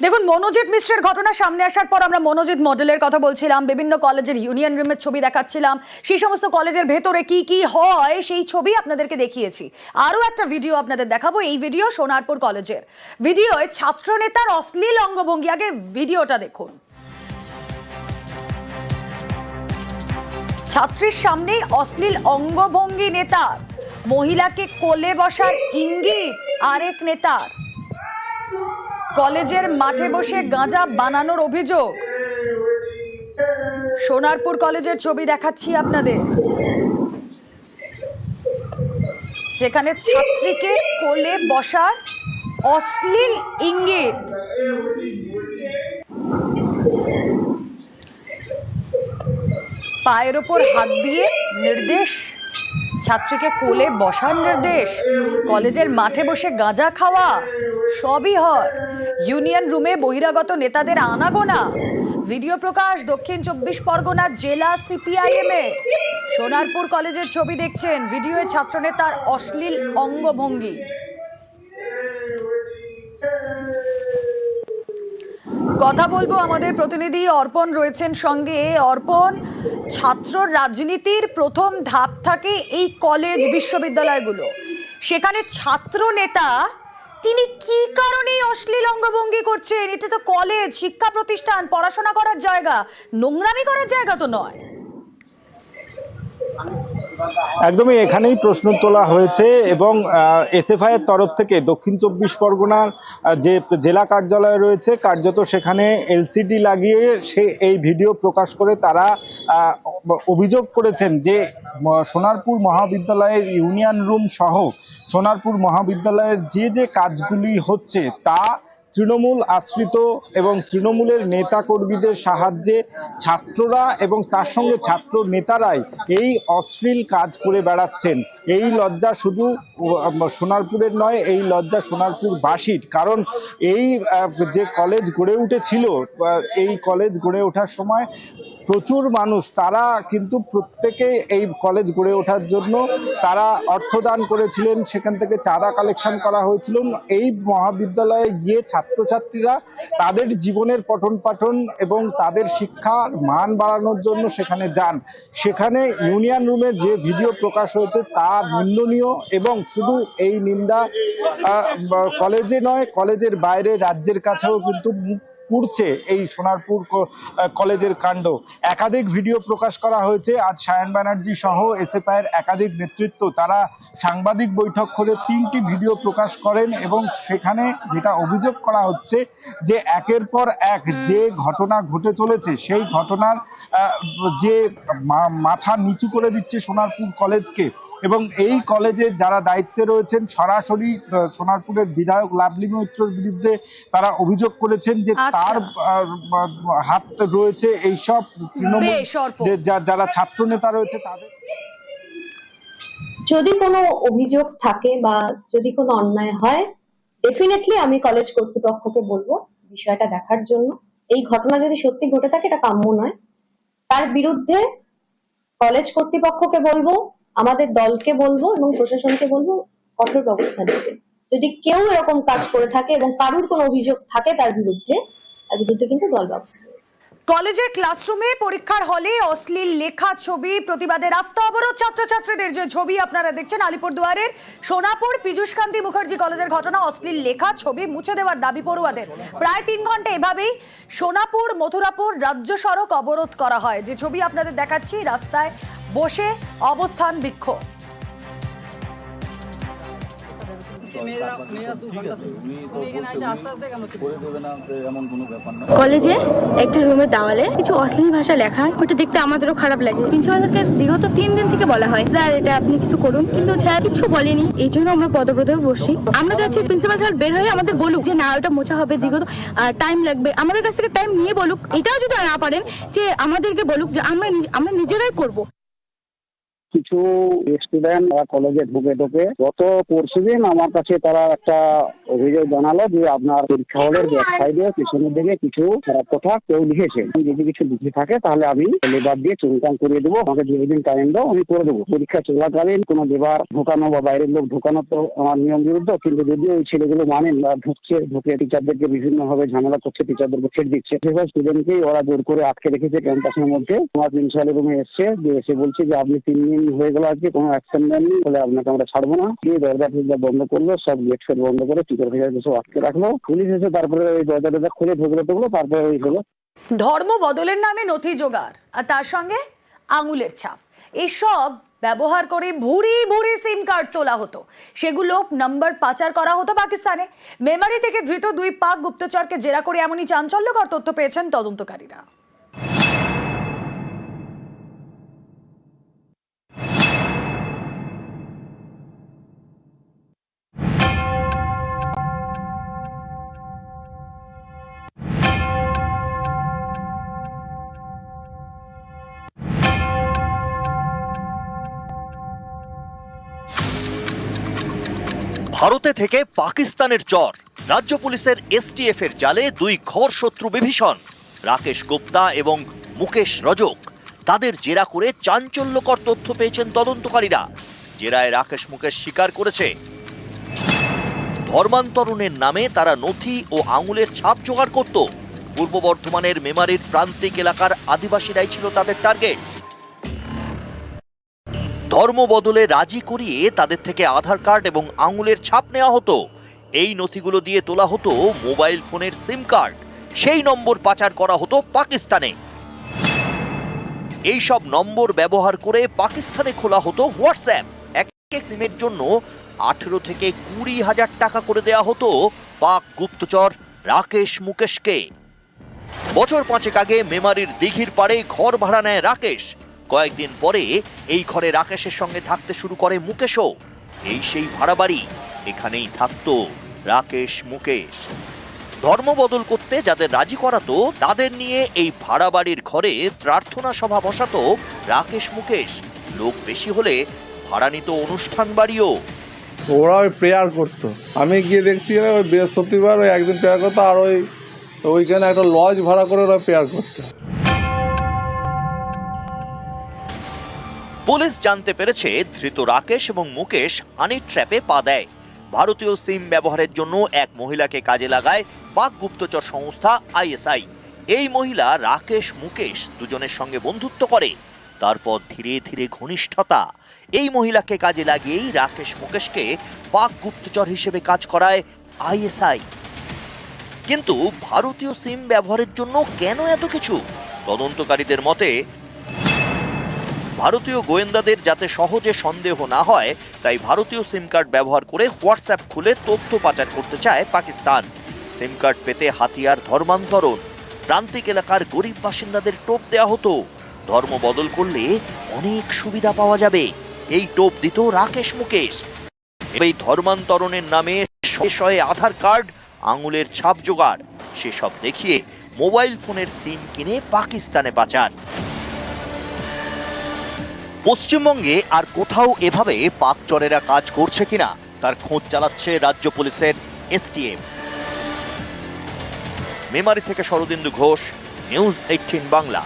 দেখুন, মনোজিৎ মিশ্রের ঘটনা সামনে আসার পর আমরা মনোজিৎ মডেলের কথা বলছিলাম, বিভিন্ন কলেজের ইউনিয়ন রুমের ছবি দেখাচ্ছিলাম, সেই সমস্ত কলেজের ভেতরে কি কি হয় সেই ছবি আপনাদেরকে দেখিয়েছি। আরও একটা ভিডিও আপনাদের দেখাবো, এই ভিডিও সোনারপুর কলেজের। ভিডিওয় ছাত্রনেতার অশ্লীল অঙ্গভঙ্গি, আগে ভিডিওটা দেখুন। ছাত্রীর সামনে অশ্লীল অঙ্গভঙ্গি নেতার, মহিলাকে কোলে বসার ইঙ্গিত আরেক নেতার। কলেজের মাঠে বসে গাঁজা বানানোর অভিযোগ। সোনারপুর কলেজের ছবি দেখাচ্ছি আপনাদের। যেখানে ছাত্রীকে কোলে বসার অশ্লীল ইঙ্গিত। পায়ের ওপর হাত দিয়ে নির্দেশ ছাত্রীকে কোলে বসার নির্দেশ। কলেজের মাঠে বসে গাঁজা খাওয়া, সবই হয়। ইউনিয়ন রুমে বহিরাগত নেতাদের আনাগোনা। ভিডিও প্রকাশ, দক্ষিণ চব্বিশ পরগনার জেলা সিপিআইএম এ। সোনারপুর কলেজের ছবি দেখছেন, ভিডিওয়ে ছাত্রনেতার অশ্লীল অঙ্গভঙ্গি। কথা বলব। আমাদের প্রতিনিধি অর্পণ রয়েছেন সঙ্গে। অর্পণ, ছাত্র রাজনীতির প্রথম ধাপ থাকে এই কলেজ বিশ্ববিদ্যালয়গুলো। সেখানে ছাত্র নেতা, তিনি কি কারণে অশ্লীল অঙ্গভঙ্গি করছেন? এটা তো কলেজ, শিক্ষা প্রতিষ্ঠান, পড়াশোনা করার জায়গা। নোংরামি করার জায়গা তো নয়। একদমই এখানেই প্রশ্ন তোলা হয়েছে এবং এসএফআই এর তরফ থেকে দক্ষিণ চব্বিশ পরগনার যে জেলা কার্যালয় রয়েছে, কার্যত সেখানে এলসিডি লাগিয়ে সে এই ভিডিও প্রকাশ করে তারা অভিযোগ করেছেন যে সোনারপুর মহাবিদ্যালয়ের ইউনিয়ন রুম সহ সোনারপুর মহাবিদ্যালয়ের যে যে কাজগুলি হচ্ছে তা তৃণমূল আশ্রিত এবং তৃণমূলের নেতা কর্মীদের সাহায্যে ছাত্ররা এবং তার সঙ্গে ছাত্র নেতারাই এই অশ্লীল কাজ করে বেড়াচ্ছেন। এই লজ্জা শুধু সোনারপুরের নয়, এই লজ্জা সোনারপুর সোনারপুরবাসীর। কারণ এই যে কলেজ গড়ে উঠেছিল এই কলেজ গড়ে ওঠার সময় প্রচুর মানুষ, তারা কিন্তু প্রত্যেকে এই কলেজ গড়ে ওঠার জন্য তারা অর্থদান করেছিলেন। সেখান থেকে চাঁদা কালেকশন করা হয়েছিল। এই মহাবিদ্যালয়ে গিয়ে ছাত্রছাত্রীরা তাদের জীবনের পঠন পাঠন এবং তাদের শিক্ষার মান বাড়ানোর জন্য সেখানে যান। সেখানে ইউনিয়ন রুমের যে ভিডিও প্রকাশ হয়েছে তা নিন্দনীয় এবং শুধু এই নিন্দা কলেজে নয়, কলেজের বাইরে, রাজ্যের কাছেও কিন্তু পুড়ছে এই সোনারপুর কলেজের কাণ্ড। একাধিক ভিডিও প্রকাশ করা হয়েছে। আজ সায়ন ব্যানার্জি সহ এসএফআই এর একাধিক নেতৃত্ব তারা সাংবাদিক বৈঠক করে তিনটি ভিডিও প্রকাশ করেন এবং সেখানে যেটা অভিযোগ করা হচ্ছে যে একের পর এক যে ঘটনা ঘটে চলেছে সেই ঘটনার যে মাথা নিচু করে দিচ্ছে সোনারপুর কলেজকে এবং এই কলেজে যারা দায়িত্বে রয়েছেন সরাসরি সোনারপুরের বিধায়ক লাভলি মৈত্রর বিরুদ্ধে তারা অভিযোগ করেছেন যে আচ্ছা। তার হাত রয়েছে এইসব তৃণমূল যারা ছাত্র নেতা রয়েছে তাদের। যদি কোনো অভিযোগ থাকে বা যদি কোনো অন্যায় হয় ডেফিনেটলি আমি কলেজ কর্তৃপক্ষকে বলব বিষয়টা দেখার জন্য। এই ঘটনা যদি সত্যি ঘটে থাকে এটা কাম্য নয়। তার বিরুদ্ধে কলেজ কর্তৃপক্ষকে বলব আমাদের দলকে বলব এবং প্রশাসনকে বলব কঠোর ব্যবস্থা নিতে। যদি কেউ এরকম কাজ করে থাকে এবং কারুর কোনো অভিযোগ থাকে তার বিরুদ্ধে তার বিরুদ্ধে কিন্তু দল ব্যবস্থা কলেজের ক্লাসরুমে পরীক্ষার হলে অশ্লীল লেখা ছবি, প্রতিবাদে রাস্তা অবরোধ, ছাত্রছাত্রীদের যে ছবি আপনারা দেখছেন আলিপুরদুয়ারের সোনাপুর পীযূষকান্তি মুখার্জি কলেজের ঘটনা, অশ্লীল লেখা ছবি মুছে দেওয়ার দাবি পড়ুয়াদের। প্রায় তিন ঘণ্টা এভাবেই সোনাপুর, মথুরাপুর রাজ্য সড়ক অবরোধ করা হয়। যে ছবি আপনাদের দেখাচ্ছি, রাস্তায় বসে অবস্থান বিক্ষোভ। কলেজে একটা রুমের দেওয়ালে কিছু অশ্লীল ভাষা লেখা ওটা দেখতে আমাদেরও খারাপ লাগে। প্রিন্সিপালকে বিগত তিন দিন থেকে বলা হয় স্যার এটা আপনি কিছু করুন। কিন্তু স্যার কিছু বলেনি। এই জন্য আমরা পদব্রতে বসছি। আমরা যাচ্ছি প্রিন্সিপাল স্যার বের হয়ে আমাদের বলুক যে না ওটা মোছা হবে বিগত টাইম লাগবে। আমাদের কাছ থেকে টাইম নিয়ে বলুক। এটাও যদি না পারেন যে আমাদেরকে বলুক যে আমরা আমরা নিজেরাই করব। কিছু স্টুডেন্ট কলেজে ঢুকে ঢুকে গত পরশুদিন আমার কাছে তারা একটা অভিযোগ জানালো যে আপনার পরীক্ষা হলের ব্যাক সাইডে পিছনের দিকে কিছু খারাপ কথা কেউ লিখেছে। যদি কিছু লিখে থাকে তাহলে আমি লেবার দিয়ে চুনকাম করিয়ে দেবো। আমাকে দুদিন টাইম দাও, আমি করে দেবো। পরীক্ষা চলাকালীন কোনো লেবার ঢোকানো বা বাইরের লোক ঢোকানো তো আমার নিয়ম বিরুদ্ধ, কিন্তু যদি ওই ছেলেগুলো মানেন বা ঢুকছে, ঢুকে টিচারদেরকে বিভিন্ন ভাবে ঝামেলা করছে টিচারদেরকে ছেড়ে দিচ্ছে, সেসব স্টুডেন্টকেই ওরা জোর করে আটকে রেখেছে ক্যাম্পাসের মধ্যে। আমার প্রিন্সিপালের রুমে এসছে যে এসে বলছে যে আপনি তিন দিন হয়ে গেল আজকে, কোনো অ্যাকশন নেননি বলে আপনাকে আমরা ছাড়বো না। দিয়ে দরজা ফরজা বন্ধ করল, সব গেট ফেট বন্ধ করে টিচার ফিচারকে সব আটকে রাখল। পুলিশ এসে তারপরে ওই দরজা টরজা খুলে ঢুকলো টুকলো, তারপরে ওই হলো। ধর্ম বদলের নামে নথি জোগাড়, আর তার সঙ্গে আঙুলের ছাপ। এসব ব্যবহার করে ভুরি ভুরি সিম কার্ড তোলা হতো। সেগুলো নাম্বার পাচার করা হতো পাকিস্তানে। মেমারি থেকে ধৃত দুই পাক গুপ্তচরকে জেরা করে এমনই চাঞ্চল্যকর তথ্য পেয়েছেন তদন্তকারীরা। ভারতে থেকে পাকিস্তানের চর। রাজ্য পুলিশের এসটিএফ এর জালে দুই ঘর শত্রু বিভীষণ, রাকেশ গুপ্তা এবং মুকেশ রজক। তাদের জেরা করে চাঞ্চল্যকর তথ্য পেয়েছেন তদন্তকারীরা। জেরায় রাকেশ মুকেশ স্বীকার করেছে। ধর্মান্তরণের নামে তারা নথি ও আঙুলের ছাপ জোগাড় করত। পূর্ব বর্ধমানের মেমারির প্রান্তিক এলাকার আদিবাসীরাই ছিল তাদের টার্গেট। ধর্ম বদলে রাজি করিয়ে তাদের থেকে আধার কার্ড এবং আঙুলের ছাপ নেওয়া হতো। এই নথিগুলো দিয়ে তোলা হতো মোবাইল ফোনের সিম কার্ড। সেই নম্বর পাচার করা হতো পাকিস্তানে। এই সব নম্বর ব্যবহার করে পাকিস্তানে খোলা হতো হোয়াটসঅ্যাপ। এক এক সিমের জন্য আঠেরো থেকে কুড়ি হাজার টাকা করে দেয়া হতো পাক গুপ্তচর রাকেশ মুকেশকে। বছর পাঁচেক আগে মেমারির দিঘির পাড়ে ঘর ভাড়া নেয় রাকেশ। কয়েকদিন পরে এই ঘরে রাকেশের সঙ্গে থাকতে শুরু করে মুকেশও। এই সেই ভাড়া বাড়ি এখানেই থাকতো রাকেশ মুকেশ। ধর্ম বদল করতে যাদের রাজি করাতো, তাদের নিয়ে এই ভাড়া বাড়ির ঘরে প্রার্থনা সভা বসাতো রাকেশ মুকেশ। লোক বেশি হলে ভাড়া নিত অনুষ্ঠান বাড়িও। ওরা ওই প্রেয়ার করতো। আমি গিয়ে দেখছি ওই বৃহস্পতিবার ওই একদিন প্রেয়ার করতো, আর ওই ওইখানে একটা লজ ভাড়া করে ওরা প্রেয়ার করতো। পুলিশ জানতে পেরেছে ধৃত রাকেশ এবং মুকেশ হানি ট্র্যাপে পা দেয়। ভারতীয় সিম ব্যবহারের জন্য এক মহিলাকে কাজে লাগায় পাক গুপ্তচর সংস্থা আইএসআই। এই মহিলা রাকেশ, মুকেশ দুজনের সঙ্গে বন্ধুত্ব করে। তারপর ধীরে ধীরে ঘনিষ্ঠতা। এই মহিলাকে কাজে লাগিয়েই রাকেশ, মুকেশকে পাক গুপ্তচর হিসেবে কাজ করায় আইএসআই। কিন্তু ভারতীয় সিম ব্যবহারের জন্য কেন এত কিছু? তদন্তকারীদের মতে ভারতীয় গোয়েন্দাদের যাতে সহজে সন্দেহ না হয়, তাই ভারতীয় সিম কার্ড ব্যবহার করে হোয়াটসঅ্যাপ খুলে তথ্য পাচার করতে চায় পাকিস্তান। সিম কার্ড পেতে হাতিয়ার ধর্মান্তরণ। প্রান্তিক এলাকার গরিব বাসিন্দাদের টোপ দেওয়া হতো। ধর্ম বদল করলে অনেক সুবিধা পাওয়া যাবে। এই টোপ দিত রাকেশ মুকেশ। এই ধর্মান্তরণের নামে শয়ে আধার কার্ড, আঙুলের ছাপ জোগাড়। সেসব দেখিয়ে মোবাইল ফোনের সিম কিনে পাকিস্তানে পাচার। পশ্চিমবঙ্গে আর কোথাও এভাবে পাক চরেরা কাজ করছে কিনা, তার খোঁজ চালাচ্ছে রাজ্য পুলিশের এসটিএম। মেমারি থেকে শরদিন্দু ঘোষ, নিউজ এইটিন বাংলা।